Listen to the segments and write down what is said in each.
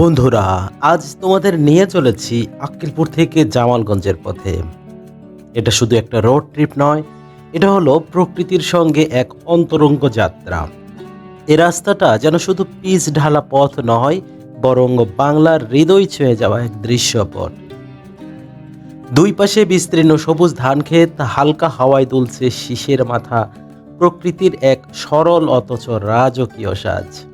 বন্ধুরা, আজ তোমাদের নিয়ে চলেছি আক্কিলপুর থেকে জামালগঞ্জের পথে। এটা শুধু একটা রোড ট্রিপ নয়, এটা হলো প্রকৃতির সঙ্গে এক অন্তরঙ্গ যাত্রা। এ রাস্তাটা যেন শুধু পিচ ঢালা পথ নয়, বরং বাংলার হৃদয় ছুঁয়ে যাওয়া এক দৃশ্যপট। দুই পাশে বিস্তীর্ণ সবুজ ধান ক্ষেত, হালকা হাওয়ায় দুলছে শিশের মাথা, প্রকৃতির এক সরল অথচ রাজকীয় সাজ।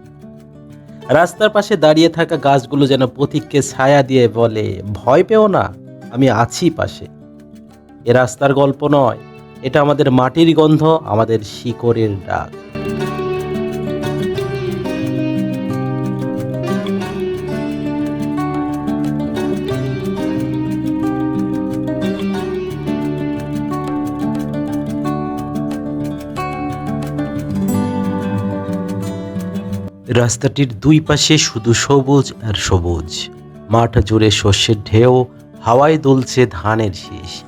রাস্তার পাশে দাঁড়িয়ে থাকা গাছগুলো যেন পথিককে ছায়া দিয়ে বলে, ভয় পেও না, আমি আছি পাশে। এ রাস্তার গল্প নয়, এটা আমাদের মাটির গন্ধ, আমাদের শিকড়ের ডাক। রাস্তাটির দুই পাশে শুধু সবুজ আর সবুজ। মাঠ জুড়ে শস্যের ঢেউ, হাওয়ায় দুলছে ধানের শীষ।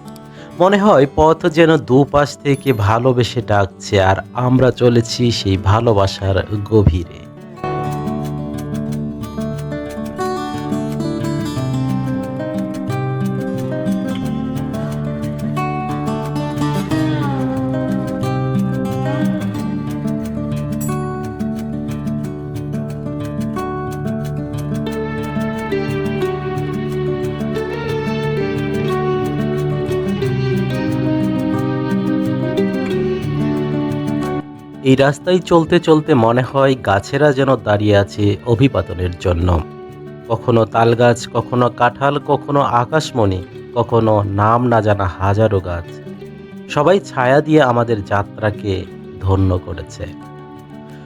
মনে হয় পথ যেন দুপাশ থেকে ভালোবেসে ডাকছে, আর আমরা চলেছি সেই ভালোবাসার গভীরে। এই রাস্তায় চলতে চলতে মনে হয় গাছেরা যেন দাঁড়িয়ে আছে অভিপাতনের জন্য। কখনো তালগাছ, কখনো কাঁঠাল, কখনো আকাশমণি, কখনো নাম না জানা হাজারো গাছ। সবাই ছায়া দিয়ে আমাদের যাত্রাকে ধন্য করেছে।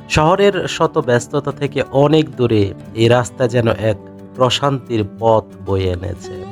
শহরের শত ব্যস্ততা থেকে অনেক দূরে এই রাস্তা যেন এক প্রশান্তির পথ বয়ে এনেছে।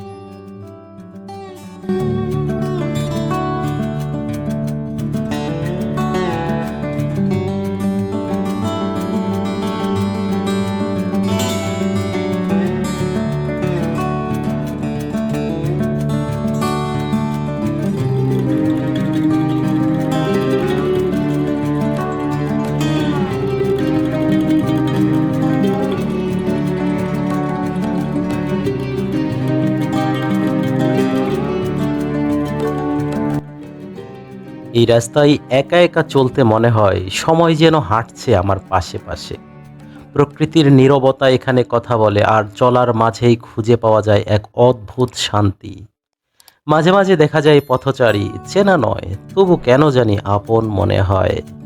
এই রাস্তায় একা একা চলতে মনে হয় সময় যেন হাঁটছে আমার পাশে পাশে। প্রকৃতির নীরবতা এখানে কথা বলে আর চলার মাঝেই খুঁজে পাওয়া যায় এক অদ্ভুত শান্তি। মাঝে মাঝে দেখা যায় পথচারী, চেনা নয়, তবু কেন জানি আপন মনে হয়।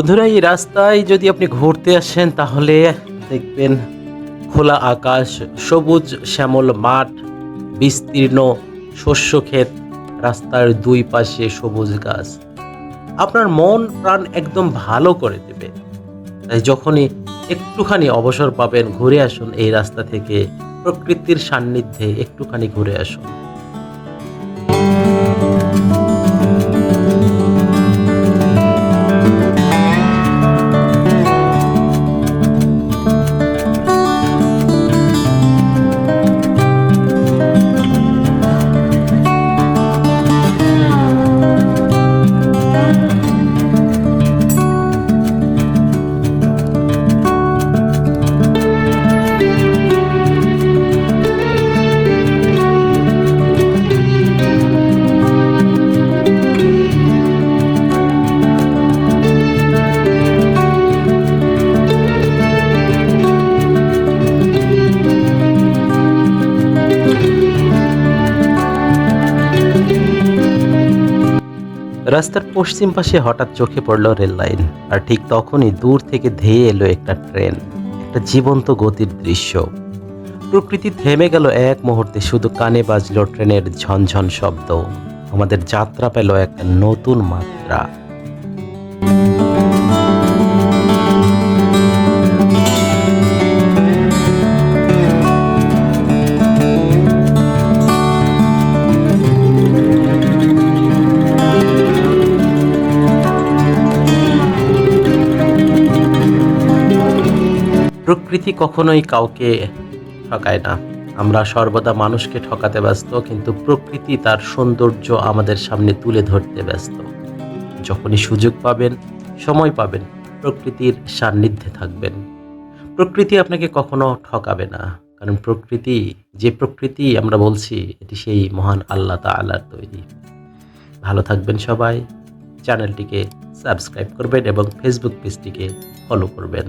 বন্ধুরা, এই রাস্তায় যদি আপনি ঘুরতে আসেন, তাহলে দেখবেন খোলা আকাশ, সবুজ শ্যামল মাঠ, বিস্তীর্ণ শস্য ক্ষেত, রাস্তার দুই পাশে সবুজ গাছ। আপনার মন, প্রাণ একদম ভালো করে দেবে। তাই যখনই একটুখানি অবসর পাবেন, ঘুরে আসুন এই রাস্তা থেকে। প্রকৃতির সান্নিধ্যে একটুখানি ঘুরে আসুন। রাস্তার পশ্চিম পাশে হঠাৎ চোখে পড়ল রেল লাইন, আর ঠিক তখনই দূর থেকে ধেয়ে এলো একটা ট্রেন, একটা জীবন্ত গতির দৃশ্য। প্রকৃতি থেমে গেল এক মুহূর্তে, শুধু কানে বাজল ট্রেনের ঝনঝন শব্দ। আমাদের যাত্রা পেল একটা নতুন মাত্রা। প্রকৃতি কখনোই কাউকে ঠকায় না। আমরা সর্বদা মানুষকে ঠকাতে ব্যস্ত, কিন্তু প্রকৃতি তার সৌন্দর্য আমাদের সামনে তুলে ধরতে ব্যস্ত। যখনই সুযোগ পাবেন, সময় পাবেন, প্রকৃতির সান্নিধ্যে থাকবেন। প্রকৃতি আপনাকে কখনো ঠকাবে না, কারণ প্রকৃতি, যে প্রকৃতি আমরা বলছি, এটি সেই মহান আল্লাহ তাআলার তৈরি। ভালো থাকবেন সবাই, চ্যানেলটিকে সাবস্ক্রাইব করবেন এবং ফেসবুক পেজটিকে ফলো করবেন।